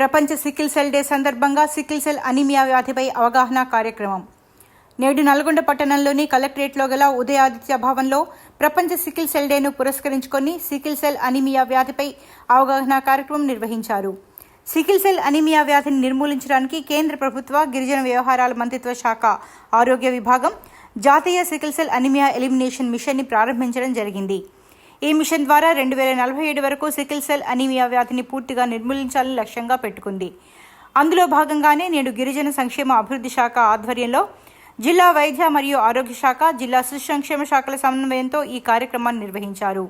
ప్రపంచ sickle cell day సందర్భంగా sickle cell anaemia వ్యాధిపై అవగాహన కార్యక్రమం. నేడు నల్గొండ పట్టణంలోని కలెక్టరేట్లో గల ఉదయాదిత్య భవన్లో ప్రపంచ సికిల్ సెల్ డేను పురస్కరించుకొని సికిల్ సెల్ అనిమియా వ్యాధిపై అవగాహన కార్యక్రమం నిర్వహించారు. సికిల్ సెల్ అనిమియా వ్యాధిని నిర్మూలించడానికి కేంద్ర ప్రభుత్వ గిరిజన వ్యవహారాల మంత్రిత్వ శాఖ ఆరోగ్య విభాగం జాతీయ సికిల్ సెల్ అనీమియా ఎలిమినేషన్ మిషన్ని ప్రారంభించడం జరిగింది. ఈ మిషన్ ద్వారా రెండు వేల నలభై ఏడు వరకు సికిల్ సెల్ అనీమియా వ్యాధిని పూర్తిగా నిర్మూలించాలని లక్ష్యంగా పెట్టుకుంది. అందులో భాగంగానే నేడు గిరిజన సంక్షేమ అభివృద్ధి శాఖ ఆధ్వర్యంలో జిల్లా వైద్య మరియు ఆరోగ్య శాఖ జిల్లా శిశు సంక్షేమ శాఖల సమన్వయంతో ఈ కార్యక్రమాన్ని నిర్వహించారు.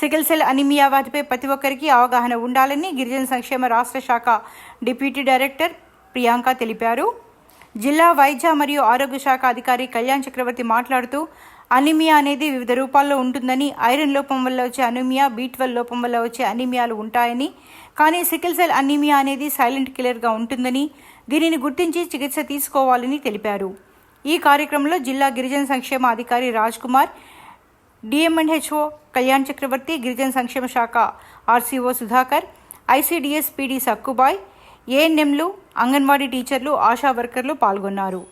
సికిల్ సెల్ అనీమియా వ్యాధిపై ప్రతి ఒక్కరికి అవగాహన ఉండాలని గిరిజన సంక్షేమ రాష్ట్ర శాఖ డిప్యూటీ డైరెక్టర్ ప్రియాంక తెలిపారు. జిల్లా వైద్య మరియు ఆరోగ్య శాఖ అధికారి కళ్యాణ్ చక్రవర్తి మాట్లాడుతూ అనిమియా అనేది వివిధ రూపాల్లో ఉంటుందని ఐరన్ లోపం వల్ల వచ్చే అనిమియా బీ ట్వెల్వ్ లోపం వల్ల వచ్చే అనీమియాలు ఉంటాయని కానీ సికిల్ సెల్ అనీమియా అనేది సైలెంట్ కిల్లర్గా ఉంటుందని దీనిని గుర్తించి చికిత్స తీసుకోవాలని తెలిపారు. ఈ కార్యక్రమంలో జిల్లా గిరిజన సంక్షేమ అధికారి రాజ్ కుమార్ డిఎంఎన్హెచ్ఓ కళ్యాణ్ చక్రవర్తి గిరిజన సంక్షేమ శాఖ RCO Sudhakar ICDS PD Sakkubai ఏఎన్ఎంలు అంగన్వాడీ టీచర్లు ఆశా వర్కర్లు పాల్గొన్నారు.